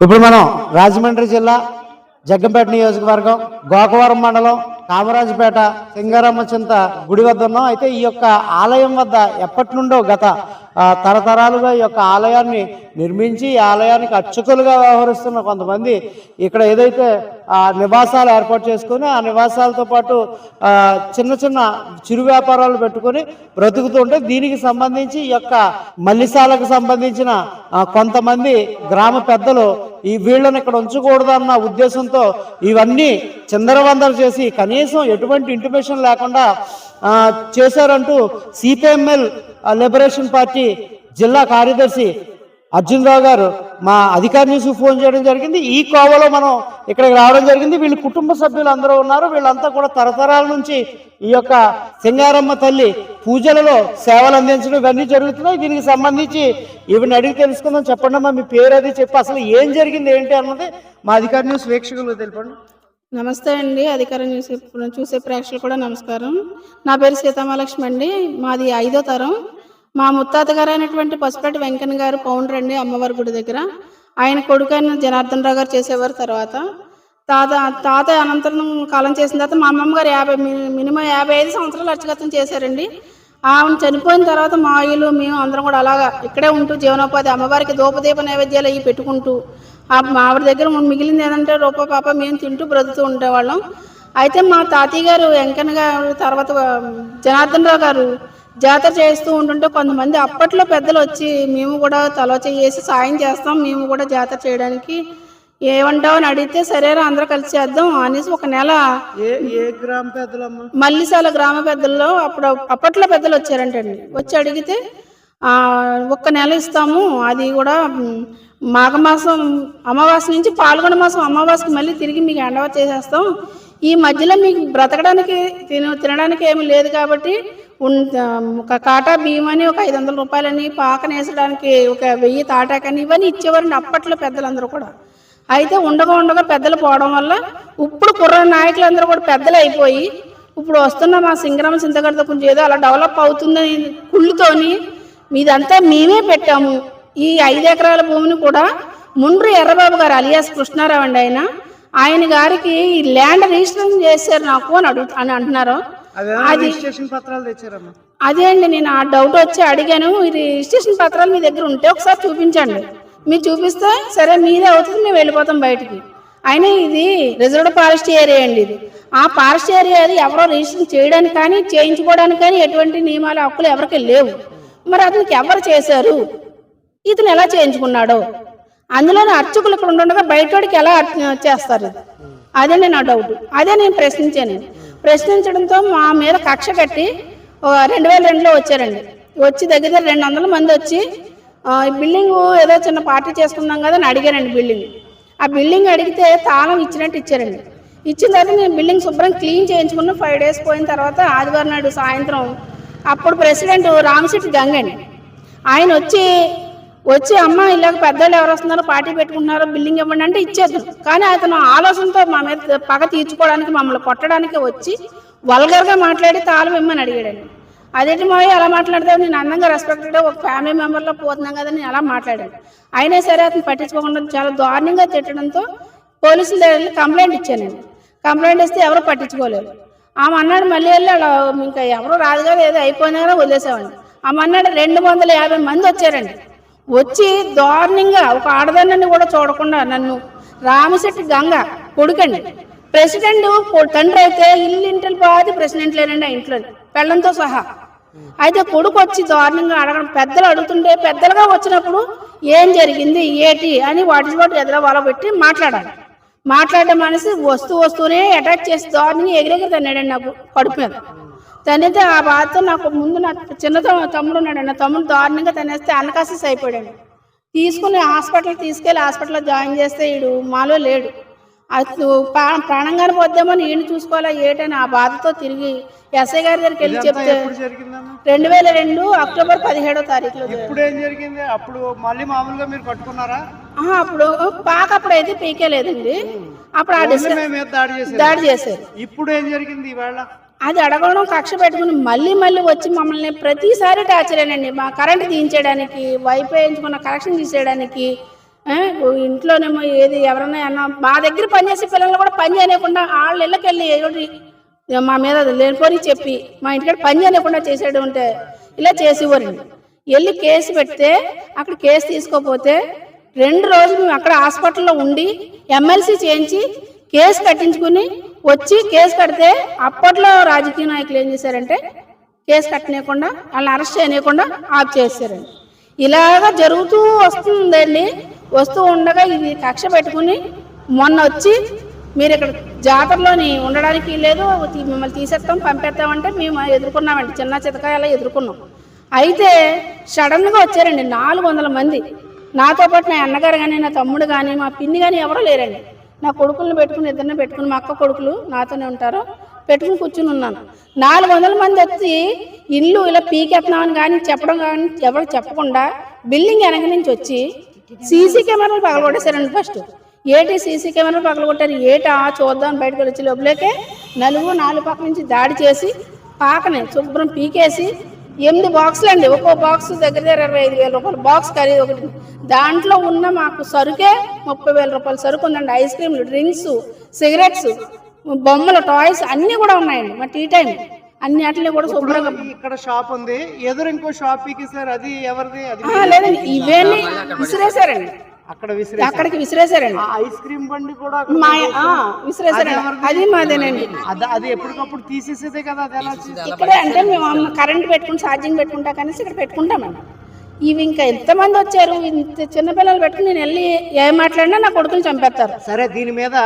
ఇప్పుడు మనం రాజమండ్రి జిల్లా జగ్గంపేట నియోజకవర్గం గోకవరం మండలం కామరాజుపేట సింగారమ్మ చింత గుడి వద్ద ఉన్నాం. అయితే ఈ యొక్క ఆలయం వద్ద ఎప్పటి నుండో గత తరతరాలుగా ఈ యొక్క ఆలయాన్ని నిర్మించి ఈ ఆలయానికి అర్చకులుగా వ్యవహరిస్తున్న కొంతమంది ఇక్కడ ఏదైతే నివాసాలు ఏర్పాటు చేసుకుని ఆ నివాసాలతో పాటు చిన్న చిన్న చిరు వ్యాపారాలు పెట్టుకొని బ్రతుకుతుంటే దీనికి సంబంధించి ఈ యొక్క మల్లిసాలకు సంబంధించిన కొంతమంది గ్రామ పెద్దలు ఈ వీళ్ళని ఇక్కడ ఉంచకూడదన్న ఉద్దేశంతో ఇవన్నీ చందరవందర చేసి కనీసం ఎటువంటి ఇంటిమేషన్ లేకుండా చేశారంటూ సిపిఎంఎల్ లిబరేషన్ పార్టీ జిల్లా కార్యదర్శి అర్జున్ రావు గారు మా అధికారి న్యూస్ ఫోన్ చేయడం జరిగింది. ఈ కోవలో మనం ఇక్కడికి రావడం జరిగింది. వీళ్ళ కుటుంబ సభ్యులు అందరూ ఉన్నారు. వీళ్ళంతా కూడా తరతరాల నుంచి ఈ యొక్క సింగారమ్మ తల్లి పూజలలో సేవలు అందించడం ఇవన్నీ జరుగుతున్నాయి. దీనికి సంబంధించి ఇవన్నీ అడిగి తెలుసుకుందాం. చెప్పండి అమ్మా మీ పేరు అది చెప్పి అసలు ఏం జరిగింది ఏంటి అన్నది మా అధికారి న్యూస్ వీక్షకులు తెలిపండి. నమస్తే అండి. అధికారం చూసే చూసే ప్రేక్షకులు కూడా నమస్కారం. నా పేరు సీతామహాలక్ష్మి అండి. మాది ఐదో తరం. మా ముత్తాత గారు అయినటువంటి పసుపటి వెంకన్న గారు పౌండ్రండి అమ్మవారి గుడి దగ్గర. ఆయన కొడుకు అయిన జనార్దన్ రావు గారు చేసేవారు తర్వాత. తాత తాత అనంతరం కాలం చేసిన తర్వాత మా అమ్మమ్మ గారు యాభై మి- మినిమం యాభై ఐదు సంవత్సరాలు అర్చకత్వం చేశారండి. ఆమె చనిపోయిన తర్వాత మా ఇల్లు మేము అందరం కూడా అలాగా ఇక్కడే ఉంటూ జీవనోపాధి అమ్మవారికి దూపదీప నైవేద్యాలు అవి పెట్టుకుంటూ ఆ మా ఆవిడ దగ్గర మిగిలింది ఏంటంటే రూప పాప మేము తింటూ బ్రతుకుతూ ఉండేవాళ్ళం. అయితే మా తాతయ్య గారు వెంకన్న గారు తర్వాత జనార్దన్ రావు గారు జాతర చేస్తూ ఉంటుంటే కొంతమంది అప్పట్లో పెద్దలు వచ్చి మేము కూడా తలో చేసి సాయం చేస్తాం మేము కూడా జాతర చేయడానికి ఏమంటావు అని అడిగితే సరేరా అందరూ కలిసి చేద్దాం అనేసి ఒక నెల గ్రామ మల్లిసాల గ్రామ పెద్దల్లో అప్పుడు అప్పట్లో పెద్దలు వచ్చారంటండి. వచ్చి అడిగితే ఆ, ఒక్క నెల ఇస్తాము అది కూడా మాఘమాసం అమావాస్య నుంచి పాల్గొన మాసం అమావాస్యకి మళ్ళీ తిరిగి మీకు ఎండవ చేసేస్తాం. ఈ మధ్యలో మీకు బ్రతకడానికి తిన తినడానికి ఏమీ లేదు కాబట్టి ఒక కాటా బియ్యం అని ఒక ఐదు వందల రూపాయలని పాకనేసడానికి ఒక వెయ్యి తాటాకని ఇవన్నీ ఇచ్చేవారండి అప్పట్లో పెద్దలందరూ కూడా. అయితే ఉండగా ఉండగా పెద్దలు పోవడం వల్ల ఇప్పుడు కుర్ర నాయకులందరూ కూడా పెద్దలు అయిపోయి ఇప్పుడు వస్తున్న మా సింగరమ చింతగడతో కొంచెం ఏదో అలా డెవలప్ అవుతుందని కుళ్ళుతోని మీదంతా మేమే పెట్టాము. ఈ ఐదు ఎకరాల భూమిని కూడా ముండ్రు ఎర్రబాబు గారు అలియాస్ కృష్ణారావు అండి ఆయన. ఆయన గారికి ఈ ల్యాండ్ రిజిస్ట్రేషన్ చేశారు నాకు అని అడుగు అని అంటున్నారు. అదే అది రిజిస్ట్రేషన్ పత్రాలు తెచ్చారమ్మా. అదే అండి నేను ఆ డౌట్ వచ్చి అడిగాను. ఇది రిజిస్ట్రేషన్ పత్రాలు మీ దగ్గర ఉంటే ఒకసారి చూపించండి. మీరు చూపిస్తే సరే మీదే అవుతుంది మేము వెళ్ళిపోతాం బయటికి. అయినా ఇది రిజర్వ్డ్ ఫారెస్ట్ ఏరియా అండి ఇది. ఆ ఫారెస్ట్ ఏరియా అది ఎవరో రిజిస్ట్రేషన్ చేయడానికి కానీ చేయించుకోవడానికి కానీ ఎటువంటి నియమాలు హక్కులు ఎవరికి లేవు. మరి అతనికి ఎవరు చేశారు? ఇతను ఎలా చేయించుకున్నాడో? అందులోనే అర్చకులు ఇక్కడ ఉండగా బయటోడికి ఎలా చేస్తారు? అదే నా డౌట్. అదే నేను ప్రశ్నించాను. ప్రశ్నించడంతో మా మీద కక్ష కట్టి రెండు వేల రెండులో వచ్చారండి. వచ్చి దగ్గర దగ్గర రెండు వందల మంది వచ్చి బిల్డింగ్ ఏదో చిన్న పార్టీ చేసుకుందాం కదా అని అడిగారండి బిల్డింగ్. ఆ బిల్డింగ్ అడిగితే తాళం ఇచ్చినట్టు ఇచ్చారండి. ఇచ్చిన తర్వాత నేను బిల్డింగ్ శుభ్రం క్లీన్ చేయించుకున్న ఫైవ్ డేస్ పోయిన తర్వాత ఆదివారం నాడు సాయంత్రం అప్పుడు ప్రెసిడెంట్ రామశెట్టి గంగండి. ఆయన వచ్చి వచ్చి అమ్మ ఇలాగ పెద్దలు ఎవరు వస్తున్నారో పార్టీ పెట్టుకుంటున్నారో బిల్డింగ్ ఇవ్వండి అంటే ఇచ్చేద్దాం. కానీ అతను ఆలోచనతో మా మీద పగ తీర్చుకోవడానికి మమ్మల్ని కొట్టడానికి వచ్చి వల్గర్గా మాట్లాడి తాళం ఇమ్మని అడిగాడండి. అదేంటి మా ఎలా మాట్లాడితే నేను అందంగా రెస్పెక్టెడ్ ఒక ఫ్యామిలీ మెంబర్లో పోతున్నాం కదా నేను అలా మాట్లాడాను. అయినా సరే అతను పట్టించుకోకుండా చాలా దారుణంగా తిట్టడంతో పోలీసుల దగ్గర వెళ్ళి కంప్లైంట్ ఇచ్చానండి. కంప్లైంట్ ఇస్తే ఎవరు పట్టించుకోలేదు ఆమె అన్నాడు మళ్ళీ వెళ్ళి అలా ఇంకా ఎవరు రాదు కదా ఏదో అయిపోయినా కదా వదిలేసామండి ఆమె అన్నాడు రెండు వందల యాభై మంది వచ్చారండి. వచ్చి దారుణంగా ఒక ఆడదాన్ని కూడా చూడకుండా నన్ను రామశెట్టి గంగ కొడుకండి. ప్రెసిడెంట్ తండ్రి అయితే ఇల్లు ఇంటికి బాధి ప్రెసిడెంట్ లేనండి ఆ ఇంట్లో. పెళ్ళంతో సహా. అయితే కొడుకు వచ్చి దారుణంగా అడగడం పెద్దలు అడుగుతుంటే పెద్దలుగా వచ్చినప్పుడు ఏం జరిగింది ఏటి అని వాటి వాటి ఎదుర వాళ్ళ పెట్టి మాట్లాడాలి. మాట్లాడే మనిషి వస్తూ వస్తూనే అటాక్ చేసి దారుణంగా ఎగిరెగిరి తన్నాడండి నాకు కడుపు మీద. తనితే ఆ బాధతో నాకు ముందు నా చిన్న తమ్ము- తమ్ముడు ఉన్నాడు నా తమ్ముడు దారుణంగా తనేస్తే అన్నకాసిస్ అయిపోయాడు. తీసుకుని హాస్పిటల్ తీసుకెళ్ళి హాస్పిటల్లో జాయిన్ చేస్తే ఈడు మాలో లేడు. అసలు ప్రా- ప్రాణంగానే పోద్దామని ఈయన చూసుకోవాలా ఏటని ఆ బాధతో తిరిగి ఎస్ఐ గారి దగ్గరికి వెళ్ళి చెప్తే రెండు వేల రెండు అక్టోబర్ పదిహేడో తారీఖులో. ఇప్పుడు ఏం జరిగింది? అప్పుడు మళ్ళీ మామూలుగా మీరు కట్టుకున్నారా? అప్పుడు పాక అప్పుడు అయితే పీకే లేదండి. అప్పుడు దాడి చేశారు ఇప్పుడు ఏం జరిగింది అది అడగడం కక్ష పెట్టుకుని మళ్ళీ మళ్ళీ వచ్చి మమ్మల్ని ప్రతిసారి టార్చరేనండి మా కరెంట్ తీయించడానికి వైఫై ఎంచుకున్న కనెక్షన్ తీసేయడానికి ఇంట్లోనేమో ఏది ఎవరన్నా అన్నా మా దగ్గర పనిచేసే పిల్లలు కూడా పని చేయకుండా వాళ్ళ ఇళ్ళకి వెళ్ళి మా మీద లేనిపోని చెప్పి మా ఇంటికాడ పని చేయకుండా చేసేయడం ఉంటే ఇలా చేసేవారండి. వెళ్ళి కేసు పెడితే అక్కడ కేసు తీసుకోపోతే రెండు రోజులు మేము అక్కడ హాస్పిటల్లో ఉండి ఎమ్మెల్సీ చేయించి కేసు కట్టించుకుని వచ్చి కేసు కడితే అప్పట్లో రాజకీయ నాయకులు ఏం చేశారంటే కేసు కట్టనీయకుండా వాళ్ళని అరెస్ట్ చేయనీయకుండా ఆఫ్ చేశారండి. ఇలాగా జరుగుతూ వస్తుందండి. వస్తూ ఉండగా ఇది కక్ష పెట్టుకుని మొన్న వచ్చి మీరు ఇక్కడ జాతరలోని ఉండడానికి లేదు మిమ్మల్ని తీసేస్తాం పంపేస్తామంటే మేము ఎదుర్కొన్నామండి. చిన్న చితకాయలా ఎదుర్కొన్నాం. అయితే సడన్గా వచ్చారండి నాలుగు వందల మంది. నాతో పాటు నా అన్నగారు కానీ నా తమ్ముడు కానీ మా పిన్ని కానీ ఎవరో లేరండి. నా కొడుకులను పెట్టుకుని ఇద్దరిని పెట్టుకుని మా అక్క కొడుకులు నాతోనే ఉంటారు. పెట్టుకుని కూర్చుని ఉన్నాను. నాలుగు వందల మంది వచ్చి ఇల్లు ఇలా పీకెత్తున్నామని కానీ చెప్పడం కానీ ఎవరు చెప్పకుండా బిల్డింగ్ వెనక నుంచి వచ్చి సీసీ కెమెరాలు పగలగొట్టేశారండి ఫస్ట్. ఏటి సీసీ కెమెరాలు పగలగొట్టారు? ఏటా? చూద్దాం బయటకు వచ్చి లోపలేకే నలుగురు నాలుగు పక్కల నుంచి దాడి చేసి పాకని శుభ్రం పీకేసి ఎనిమిది బాక్సులు అండి. ఒక్కో బాక్స్ దగ్గర దగ్గర ఇరవై ఐదు వేల రూపాయలు. బాక్స్ ఖరీదు ఒకటి. దాంట్లో ఉన్న మాకు సరుకే ముప్పై వేల రూపాయల సరుకు ఉందండి. ఐస్ క్రీమ్లు డ్రింక్స్ సిగరెట్స్ బొమ్మలు టాయ్స్ అన్నీ కూడా ఉన్నాయండి. మా టీ టైం అన్ని వాటిని కూడా శుభ్రంగా ఇక్కడ షాప్ ఉంది. ఎదురు ఇంకో షాప్ సార్ అది ఎవరిది? లేదండి. ఇవన్నీ విసిరేశారండి. అక్కడ అక్కడికి విసిరేశారండి. ఐస్ క్రీమ్ బండి కూడా మా ఆ, విసిరేశారండి అది మాదేనండి. అది అది ఎప్పటికప్పుడు తీసేసేదే కదా ఇక్కడే అంటే మేము కరెంట్ పెట్టుకుని ఛార్జింగ్ పెట్టుకుంటా కనేసి ఇక్కడ పెట్టుకుంటామండి. ఇవి ఇంకా ఎంతమంది వచ్చారు? ఇంత చిన్నపిల్లలు పెట్టుకుని నేను వెళ్ళి ఏం మాట్లాడినా నా కొడుకుని చంపేస్తారు. సరే దీని మీద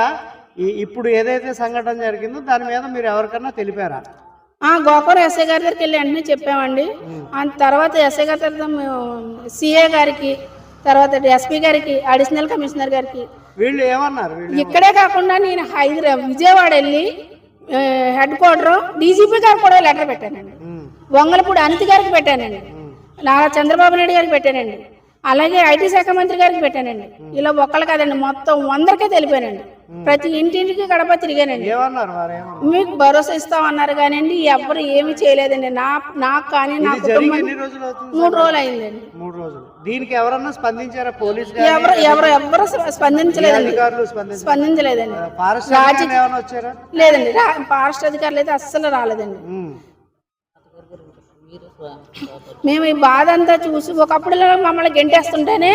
ఇప్పుడు ఏదైతే సంఘటన జరిగిందో దాని మీద మీరు ఎవరికన్నా తెలిపారా? ఆ గోకూర ఎస్ఐ గారి దగ్గరికి వెళ్ళి వెంటనే చెప్పామండి. ఆ తర్వాత ఎస్ఐ గారి తర్వాత మేము సిఏ గారికి తర్వాత ఎస్పీ గారికి అడిషనల్ కమిషనర్ గారికి. వీళ్ళు ఏమన్నారు? ఇక్కడే కాకుండా నేను హైదరాబాద్ విజయవాడ వెళ్ళి హెడ్ క్వార్టర్ డీజీపీ గారికి కూడా లెటర్ పెట్టానండి. వంగలపూడి అనితి గారికి పెట్టానండి. నారా చంద్రబాబు నాయుడు గారికి పెట్టానండి. అలాగే ఐటీ శాఖ మంత్రి గారికి పెట్టానండి. ఇలా ఒక్కళ్ళు కాదండి మొత్తం వందరికే తెలిపానండి. ప్రతి ఇంటింటికి గడప తిరిగానండి. మీకు భరోసా ఇస్తామన్నారు కానివ్వండి ఎవరు ఏమీ చేయలేదండి. నా నాకు కానీ నా కుటుంబం మూడు రోజులు అయిందండి. మూడు రోజులు. దీనికి ఎవరన్నా స్పందించారా? పోలీస్ ఎవరు ఎవరు ఎవరు స్ప- స్పందించలేదండి. స్పందించలేదండి. లేదండి. ఫారెస్ట్ అధికారులు అయితే అస్సలు రాలేదండి. మేము ఈ బాధ అంతా చూసి ఒకప్పుడు మమ్మల్ని గెంటేస్తుంటేనే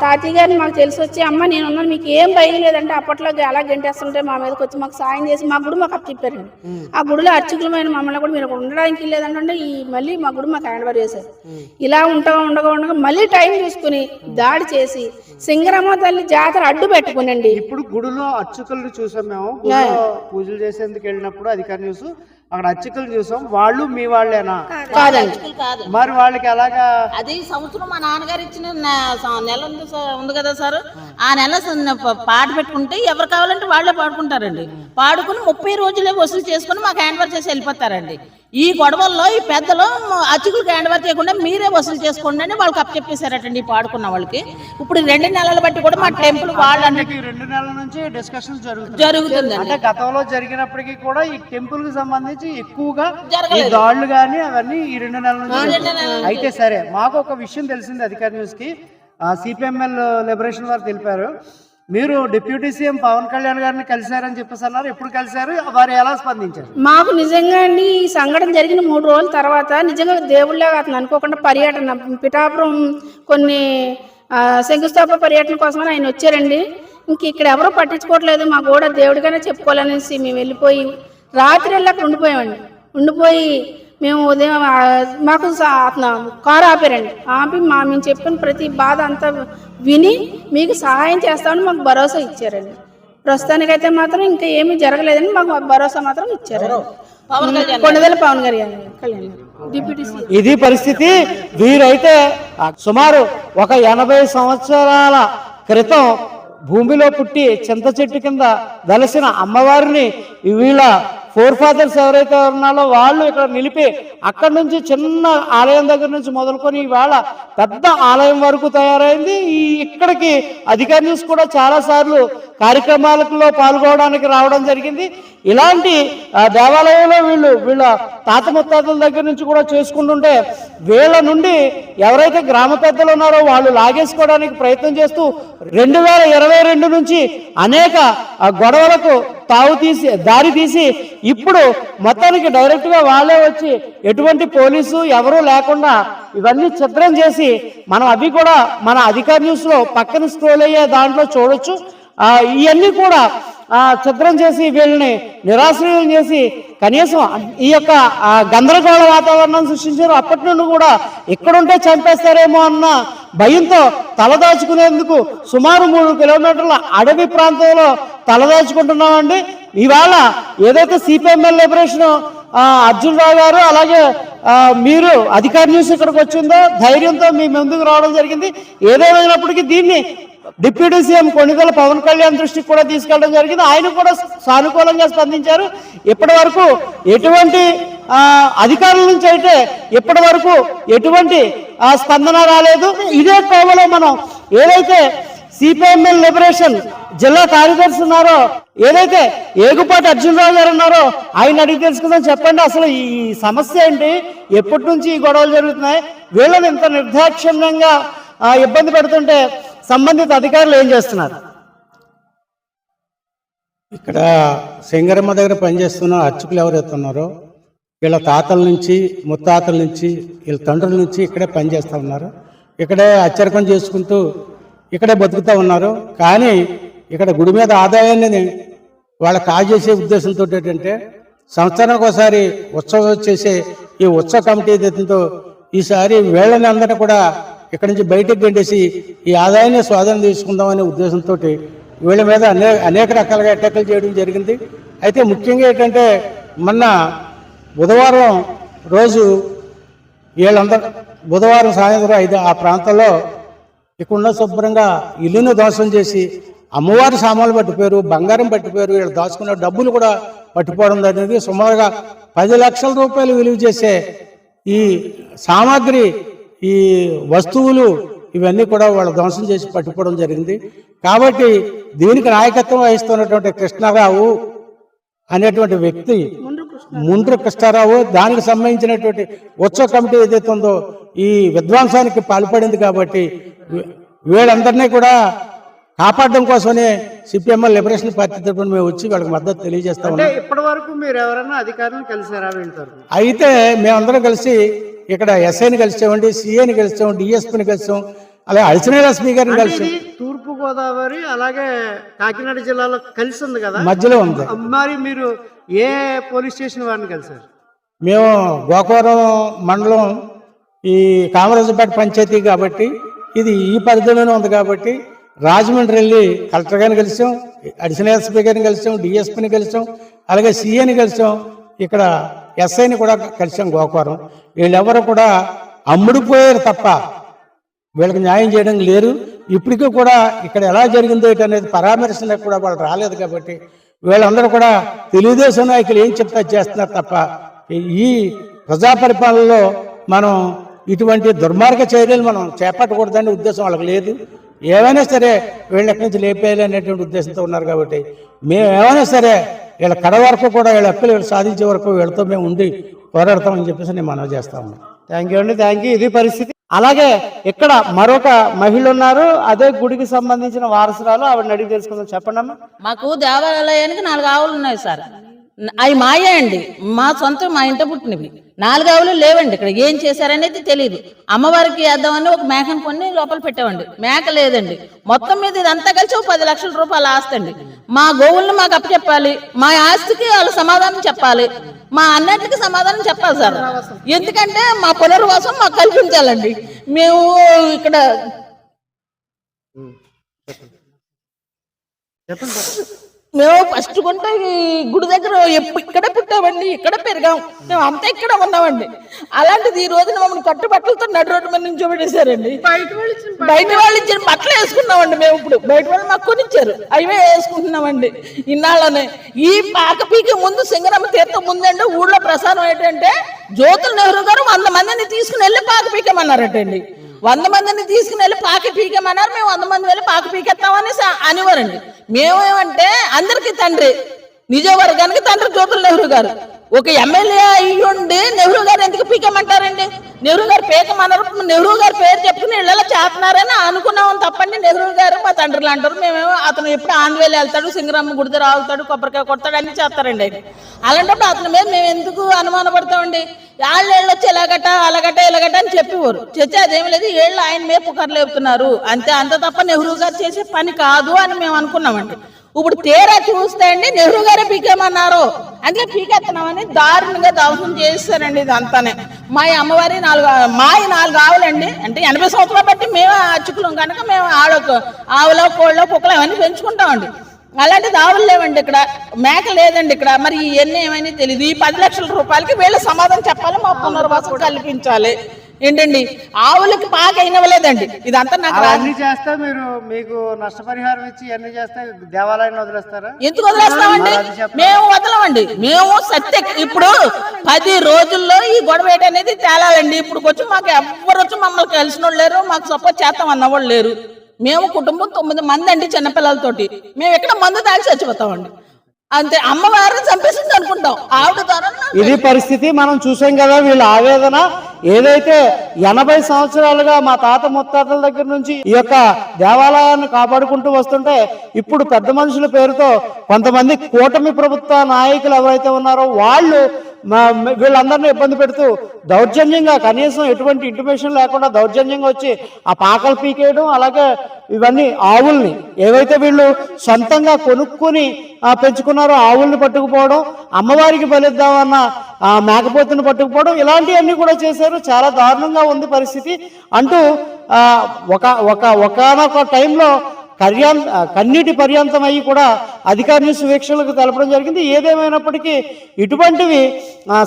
తాతయ్య గారిని మాకు తెలిసి వచ్చి అమ్మ నేను ఉన్నాను మీకు ఏం భయం లేదంటే అప్పట్లో అలా గెంటేస్తుంటే మా మీదకి వచ్చి మాకు సాయం చేసి మా గుడి మాకు చెప్పారండి ఆ గుడిలో అర్చకులమైన మమ్మల్ని కూడా మీరు ఉండడానికి లేదంటే ఈ మళ్ళీ మా గుడి మాకు హ్యాండ్ ఓవర్ చేశారు. ఇలా ఉండగా ఉండగా ఉండగా మళ్ళీ టైం చూసుకుని దాడి చేసి సింగరమ్మ తల్లి జాతర అడ్డు పెట్టుకునండి. ఇప్పుడు గుడిలో అర్చకులను చూసాం మేము. పూజలు చేసేందుకు వెళ్ళినప్పుడు అధికారి చూసు అక్కడ అర్చకులు చూసాం. వాళ్ళు మీ వాళ్ళేనా? కాదండి. కాదు. మరి వాళ్ళకి ఎలాగా? అది సంవత్సరం మా నాన్నగారు ఇచ్చిన నెల ఉంది కదా సార్. ఆ నెల పాట పెట్టుకుంటే ఎవరు కావాలంటే వాళ్ళే పాడుకుంటారండి. పాడుకుని ముప్పై రోజులే వసూలు చేసుకుని మాకు హ్యాండ్ ఓవర్ చేసి వెళ్ళిపోతారండి. ఈ గొడవల్లో ఈ పెద్దలు అచ్చుకులకు హ్యాండ్ ఓవర్ చేయకుండా మీరే వసూలు చేసుకోండి అని వాళ్ళకి అప్పచెప్పేశారటండి పాడుకున్న వాళ్ళకి. ఇప్పుడు రెండు నెలలు బట్టి కూడా మా టెంపుల్ వాళ్ళంటే ఈ రెండు నెలల నుంచి డిస్కషన్ జరుగుతుంది అంటే గతంలో జరిగినప్పటికీ కూడా ఈ టెంపుల్కి సంబంధించి ఎక్కువగా. దాడులు గానీ అవన్నీ ఈ రెండు నెలల నుంచి అయితే సరే మాకు ఒక విషయం తెలిసింది అధికారి న్యూస్కి సిపిఎంఎల్ లిబరేషన్ వారు తెలిపారు. మీరు డిప్యూటీ సీఎం పవన్ కళ్యాణ్ గారిని కలిశారని చెప్పేసి అన్నారు. ఎప్పుడు కలిశారు? వారు ఎలా స్పందించారు? మాకు నిజంగా అండి ఈ సంఘటన జరిగిన మూడు రోజుల తర్వాత నిజంగా దేవుళ్ళగా అతను అనుకోకుండా పర్యటన పిఠాపురం కొన్ని శంకుస్థాప శంకుస్థాపన పర్యటన కోసమని ఆయన వచ్చారండి. ఇంక ఇక్కడ ఎవరో పట్టించుకోవట్లేదు మా కూడా దేవుడిగానే చెప్పుకోవాలనేసి మేము వెళ్ళిపోయి రాత్రి వెళ్ళాక ఉండిపోయామండి. ఉండిపోయి మేము ఉదయం మాకు స- అతను కారు ఆపారండి. ఆపి మా మేము చెప్పిన ప్రతి బాధ అంతా విని మీకు సహాయం చేస్తామని మాకు భరోసా ఇచ్చారండి. ప్రస్తుతానికైతే మాత్రం ఇంకా ఏమీ జరగలేదని మాకు భరోసా మాత్రం ఇచ్చారు కొండదల పవన్ గారి. కళ్యాణ్ ఇది పరిస్థితి. వీరైతే సుమారు ఒక ఎనభై సంవత్సరాల క్రితం భూమిలో పుట్టి చింత చెట్టు కింద వెలసిన అమ్మవారిని వీళ్ళ ఫోర్ ఫాదర్స్ ఎవరైతే ఉన్నారో వాళ్ళు ఇక్కడ నిలిపి అక్కడి నుంచి చిన్న ఆలయం దగ్గర నుంచి మొదలుకొని ఇవాళ పెద్ద ఆలయం వరకు తయారైంది. ఈ ఇక్కడికి అధికారి న్యూస్ కూడా చాలా సార్లు కార్యక్రమాలలో పాల్గొనడానికి రావడం జరిగింది. ఇలాంటి దేవాలయంలో వీళ్ళు వీళ్ళ తాత ముత్తాతల దగ్గర నుంచి కూడా చేసుకుంటుంటే వీళ్ళ నుండి ఎవరైతే గ్రామ పెద్దలు ఉన్నారో వాళ్ళు లాగేసుకోవడానికి ప్రయత్నం చేస్తూ రెండు వేల ఇరవై రెండు నుంచి అనేక గొడవలకు తావు తీసి దారి తీసి ఇప్పుడు మొత్తానికి డైరెక్ట్గా వాళ్ళే వచ్చి ఎటువంటి పోలీసు ఎవరూ లేకుండా ఇవన్నీ చిత్రం చేసి మనం అవి కూడా మన అధికార న్యూస్లో పక్కన స్క్రోల్ అయ్యే దాంట్లో చూడొచ్చు. ఇవన్నీ కూడా ఆ, చిత్రం చేసి వీళ్ళని నిరాశ్రయం చేసి కనీసం ఈ యొక్క గందరగోళ వాతావరణం సృష్టించారు. అప్పటి నుండి కూడా ఎక్కడుంటే చంపేస్తారేమో అన్న భయంతో తలదాచుకునేందుకు సుమారు మూడు కిలోమీటర్ల అడవి ప్రాంతంలో తలదాచుకుంటున్నామండి ఇవాళ ఏదైతే సిపిఎంఎల్ లిబరేషన్ అర్జున్ రావు గారు అలాగే మీరు అధికార న్యూస్ ఇక్కడికి వచ్చిందో ధైర్యంతో మీ ముందుకు రావడం జరిగింది. ఏదేమైనప్పటికీ దీన్ని డిప్యూటీ సీఎం కొణిదల పవన్ కళ్యాణ్ దృష్టికి కూడా తీసుకెళ్ళడం జరిగింది. ఆయన కూడా సానుకూలంగా స్పందించారు. ఇప్పటి వరకు ఎటువంటి అధికారుల నుంచి అయితే ఇప్పటి వరకు ఎటువంటి స్పందన రాలేదు. ఇదే కోవలో మనం ఏదైతే సిపిఎంఎల్ లిబరేషన్ జిల్లా కార్యదర్శి ఉన్నారో ఏదైతే ఏగుపాటి అర్జునరావు గారు ఉన్నారో ఆయన అడిగి తెలుసుకుందని చెప్పండి అసలు ఈ సమస్య ఏంటి? ఎప్పటి నుంచి ఈ గొడవలు జరుగుతున్నాయి? వీళ్ళని ఇంత నిర్దాక్షిణ్యంగా ఇబ్బంది పెడుతుంటే సంబంధిత అధికారులు ఏం చేస్తున్నారు? ఇక్కడ సింగరమ్మ దగ్గర పనిచేస్తున్న అర్చకులు ఎవరైతే ఉన్నారో వీళ్ళ తాతల నుంచి ముత్తాతల నుంచి వీళ్ళ తండ్రుల నుంచి ఇక్కడే పనిచేస్తూ ఉన్నారు. ఇక్కడే అచ్చరికం చేసుకుంటూ ఇక్కడే బతుకుతూ ఉన్నారు. కానీ ఇక్కడ గుడి మీద ఆదాయాన్ని వాళ్ళ కాజేసే ఉద్దేశంతో ఏంటంటే సంవత్సరానికి ఒకసారి ఉత్సవం చేసే ఈ ఉత్సవ కమిటీ ఏదైతుందో ఈసారి వీళ్ళని అందరినీ కూడా ఇక్కడి నుంచి బయటకు గంటేసి ఈ ఆదాయాన్ని స్వాధీనం తీసుకుందామనే ఉద్దేశంతో వీళ్ళ మీద అనే అనేక రకాలుగా అటాకులు చేయడం జరిగింది. అయితే ముఖ్యంగా ఏంటంటే మొన్న బుధవారం రోజు వీళ్ళందరూ బుధవారం సాయంత్రం ఐదు ఆ ప్రాంతంలో ఇక్కడున్న శుభ్రంగా ఇల్లును దోషం చేసి అమ్మవారి సామాన్లు పట్టిపోయారు బంగారం పట్టిపోయారు వీళ్ళు దాచుకున్న డబ్బులు కూడా పట్టిపోవడం జరిగింది. సుమారుగా పది లక్షల రూపాయలు విలువ చేసే ఈ సామాగ్రి ఈ వస్తువులు ఇవన్నీ కూడా వాళ్ళు ధ్వంసం చేసి పట్టుకోవడం జరిగింది. కాబట్టి దీనికి నాయకత్వం వహిస్తున్నటువంటి కృష్ణారావు అనేటువంటి వ్యక్తి ముండ్రు కృష్ణారావు దానికి సంబంధించినటువంటి ఉత్సవ కమిటీ ఏదైతే ఉందో ఈ విధ్వంసానికి పాల్పడింది కాబట్టి వీళ్ళందరినీ కూడా కాపాడడం కోసమే సిపిఎంఎల్ లిబరేషన్ పార్టీ తరఫున మేము వచ్చి వాళ్ళకి మద్దతు తెలియజేస్తా ఉన్నాం. ఇప్పటి వరకు మీరు ఎవరైనా అధికారులను కలిసారా అయితే మేమందరం కలిసి ఇక్కడ ఎస్ఐని కలిసామండి సిఐని కలిసాం డిఎస్పీని కలిసాం అలాగే గారిని కలిసాం. తూర్పు గోదావరి అలాగే కాకినాడ జిల్లాలో కలిసి ఉంది కదా? మధ్యలో ఉంది. మరి మీరు ఏ పోలీస్ స్టేషన్ వారిని కలిసారు? మేము గోకవరం మండలం ఈ కామరాజుపేట పంచాయతీ కాబట్టి ఇది ఈ పరిధిలోనే ఉంది కాబట్టి రాజమండ్రి వెళ్ళి కలెక్టర్ గారిని కలిసాం అడిషనల్ ఎస్పీ గారిని కలిసాం డిఎస్పీని కలిసాం అలాగే సిఐని కలిసాం ఇక్కడ ఎస్ఐని కూడా కలిసాం గోకవరం వీళ్ళెవరు కూడా అమ్ముడుపోయారు తప్ప వీళ్ళకి న్యాయం చేయడం లేరు. ఇప్పటికీ కూడా ఇక్కడ ఎలా జరిగిందో అనేది పరామర్శలకు కూడా వాళ్ళు రాలేదు కాబట్టి వీళ్ళందరూ కూడా తెలుగుదేశం నాయకులు ఏం చెప్తా చేస్తున్నారు తప్ప ఈ ప్రజా పరిపాలనలో మనం ఇటువంటి దుర్మార్గ చర్యలు మనం చేపట్టకూడదనే ఉద్దేశం వాళ్ళకి లేదు. ఏమైనా సరే వీళ్ళ నుంచి లేపేయాలి అనేటువంటి ఉద్దేశంతో ఉన్నారు కాబట్టి మేము ఏమైనా సరే వీళ్ళ కడ వరకు కూడా వీళ్ళ హక్కులు వీళ్ళు సాధించే వరకు వీళ్ళతో మేము ఉండి పోరాడతామని చెప్పేసి నేను మనవి చేస్తా ఉన్నాను. థ్యాంక్ యూ అండి థ్యాంక్ యూ ఇది పరిస్థితి. అలాగే ఇక్కడ మరొక మహిళ ఉన్నారు. అదే గుడికి సంబంధించిన వారసురాలు ఆవిడని అడిగి తెలుసుకుందాం. చెప్పండి అమ్మా. మాకు దేవాలయానికి నాలుగు ఆవులు ఉన్నాయి సార్. అవి మాయే అండి. మా సొంతం మా ఇంట పుట్టినవి. నాలుగు ఆవులు లేవండి ఇక్కడ. ఏం చేశారనేది తెలియదు అమ్మవారికి వేద్దామని ఒక మేకను కొన్ని లోపల పెట్టామండి. మేక లేదండి. మొత్తం మీద ఇదంతా కలిసి ఒక పది లక్షల రూపాయలు ఆస్తి అండి. మా గోవులను మాకు అప్పచెప్పాలి. మా ఆస్తికి వాళ్ళు సమాధానం చెప్పాలి. మా అన్నింటికి సమాధానం చెప్పాలి సార్. ఎందుకంటే మా పునర్వాసం మాకు కల్పించాలండి. మేము ఇక్కడ మేము ఫస్ట్ కొంటే ఈ గుడి దగ్గర ఇక్కడే పుట్టామండి ఇక్కడే పెరిగాం. మేము అంతా ఇక్కడ ఉన్నామండి. అలాంటిది ఈ రోజున మమ్మల్ని కట్టుబట్టలతో నడు రోడ్డు మీద నుంచి పెట్టేశారండి. బయట వాళ్ళు ఇచ్చిన బట్టలు. వేసుకున్నామండి మేము ఇప్పుడు. బయట వాళ్ళు మాకు కొనిచ్చారు. అవే వేసుకుంటున్నామండి. ఇన్నాళ్ళనే. ఈ పాక పీకి ముందు సింగరమ్మ తీర్థం ముందండి ఊళ్ళో ప్రసారం ఏంటంటే జ్యోతుల నెహ్రూ గారు వంద మందిని తీసుకుని వెళ్ళి పాక పీకేమన్నారటండి వంద మందిని తీసుకుని వెళ్ళి పాకి పీకేమన్నారు? మేము వంద మంది వెళ్ళి పాకి పీకెత్తామని స- మేమేమంటే అందరికీ తండ్రి నిజవర్గానికి తండ్రి జ్యోతుల నెహ్రూ గారు. ఒక ఎమ్మెల్యే అయ్యుండి నెహ్రూ గారు ఎందుకు పీకమంటారండి? నెహ్రూ గారు పీకమన్నారు నెహ్రూ గారు పేరు చెప్పుకుని ఇళ్ళలో చేస్తున్నారని అనుకున్నాం తప్పండి నెహ్రూ గారు. మా తండ్రులు అంటారు మేమేమో అతను ఎప్పుడు ఆంధ్రవేలు వెళ్తాడు సింగరమ్మ గుడి దగ్గర ఆగుతాడు కొబ్బరికాయ కొడతాడు అన్ని చేస్తారండి ఆయన. అలాంటప్పుడు అతని మీద మేము ఎందుకు అనుమానపడతామండి? వాళ్ళు ఏళ్ళు వచ్చి ఎలాగట అలాగట ఇలాగట అని చెప్పేవారు. చర్చ అదేమి లేదు ఏళ్ళు ఆయన మీద పుకార్లు లేపుతున్నారు. అంతే అంత తప్ప నెహ్రూ గారు చేసే పని కాదు అని మేము అనుకున్నామండి. ఇప్పుడు తేరా చూస్తే అండి నెహ్రూ గారే పీకేమన్నారు? అందుకే పీకెత్తనామని దారుణంగా దవసం చేస్తారండి ఇదంతానే. మా అమ్మవారి నాలుగు మాయి నాలుగు ఆవులండి అంటే ఎనభై సంవత్సరాలు బట్టి మేము అచ్చుకులం కనుక మేము ఆడకు ఆవులో కోళ్ళో కుక్కలు అవన్నీ పెంచుకుంటామండి. అలాంటిది ఆవులు లేవండి ఇక్కడ మేక లేదండి ఇక్కడ. మరి ఇవన్నీ ఏమైనా తెలియదు ఈ పది లక్షల రూపాయలకి వీళ్ళు సమాధానం చెప్పాలి మా పునర్వాసం కల్పించాలి. ఏంటండి? ఆవులకి పాక అయినవ్వలేదండి. ఇదంతా నాకు రాదు. అవన్నీ చేస్తే మీరు మీకు నష్టపరిహారం ఇచ్చి ఇవన్నీ చేస్తే దేవాలయాన్ని వదిలేస్తారా? ఎందుకు వదిలేస్తామండి? మేము వదలమండి. మేము సత్య ఇప్పుడు పది రోజుల్లో ఈ గొడవ ఏంటి అనేది తేలాలండి. ఇప్పుడు వచ్చి మాకు ఎవ్వరు వచ్చి మమ్మల్ని కలిసిన లేరు మాకు సపోర్ట్ చేస్తాం అన్నవాళ్ళు లేరు. మేము కుటుంబం తొమ్మిది మంది అండి చిన్నపిల్లలతోటి. మేము ఎక్కడ మందు తాగి చచ్చిపోతామండి. అంతే అమ్మవారిని చంపేసింది అనుకుంటాం. ఆవిడ ద్వారా ఇది పరిస్థితి మనం చూసాం కదా వీళ్ళ ఆవేదన. ఏదైతే ఎనభై సంవత్సరాలుగా మా తాత ముత్తాతల దగ్గర నుంచి ఈ యొక్క దేవాలయాన్ని కాపాడుకుంటూ వస్తుంటే ఇప్పుడు పెద్ద మనుషుల పేరుతో కొంతమంది కూటమి ప్రభుత్వ నాయకులు ఎవరైతే ఉన్నారో వాళ్ళు మా- వీళ్ళందరినీ ఇబ్బంది పెడుతూ దౌర్జన్యంగా కనీసం ఎటువంటి ఇంటిమేషన్ లేకుండా దౌర్జన్యంగా వచ్చి ఆ పాకలు పీకేయడం అలాగే ఇవన్నీ ఆవుల్ని ఏవైతే వీళ్ళు సొంతంగా కొనుక్కుని పెంచుకున్నారో ఆవుల్ని పట్టుకుపోవడం అమ్మవారికి బలిద్దామన్న మేకపోతుని పట్టుకుపోవడం ఇలాంటివన్నీ కూడా చేశారు. చాలా దారుణంగా ఉంది పరిస్థితి. అంటూ ఒక ఒక ఒకనొక టైంలో కర్యాం కన్నీటి పర్యంతం అయ్యి కూడా అధికారిని సువీక్షలకు తెలపడం జరిగింది. ఏదేమైనప్పటికీ ఇటువంటివి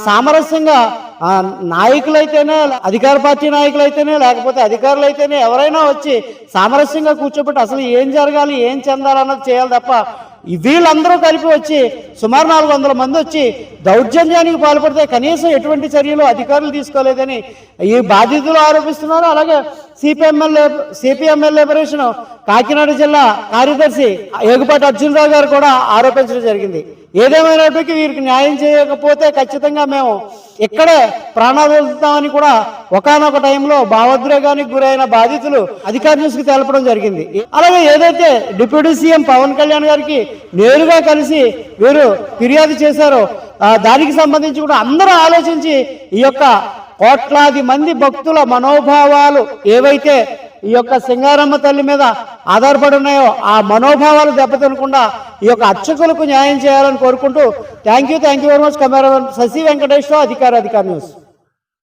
సామరస్యంగా నాయకులైతేనే అధికార పార్టీ నాయకులైతేనే లేకపోతే అధికారులు అయితేనే ఎవరైనా వచ్చి సామరస్యంగా కూర్చోబెట్టి అసలు ఏం జరగాలి ఏం చెందాలన్నది చేయాలి తప్ప వీళ్ళందరూ కలిపి వచ్చి సుమారు నాలుగు వందల మంది వచ్చి దౌర్జన్యానికి పాల్పడితే కనీసం ఎటువంటి చర్యలు అధికారులు తీసుకోలేదని ఈ బాధితులు ఆరోపిస్తున్నారు. అలాగే సిపిఎంఎల్ సిపిఎంఎల్ లిబరేషన్ కాకినాడ జిల్లా కార్యదర్శి ఏగుపాటి అర్జునరావు గారు కూడా ఆరోపించడం జరిగింది. ఏదేమైనప్పటికీ వీరికి న్యాయం చేయకపోతే ఖచ్చితంగా మేము ఇక్కడే ప్రాణాలు వదులుతామని కూడా ఒకనొక టైంలో భావోద్రేగానికి గురైన బాధితులు అధికార న్యూస్కి తెలపడం జరిగింది. అలాగే ఏదైతే డిప్యూటీ సీఎం పవన్ కళ్యాణ్ గారికి నేరుగా కలిసి వీరు ఫిర్యాదు చేశారో దానికి సంబంధించి కూడా అందరూ ఆలోచించి ఈ యొక్క కోట్లాది మంది భక్తుల మనోభావాలు ఏవైతే ఈ యొక్క సింగారమ్మ తల్లి మీద ఆధారపడి ఉన్నాయో ఆ మనోభావాలు దెబ్బతినకుండా ఈ యొక్క అర్చకులకు న్యాయం చేయాలని కోరుకుంటూ thank you thank you very much cameraman Sasi Venkateswara Adhikara Adhikara news.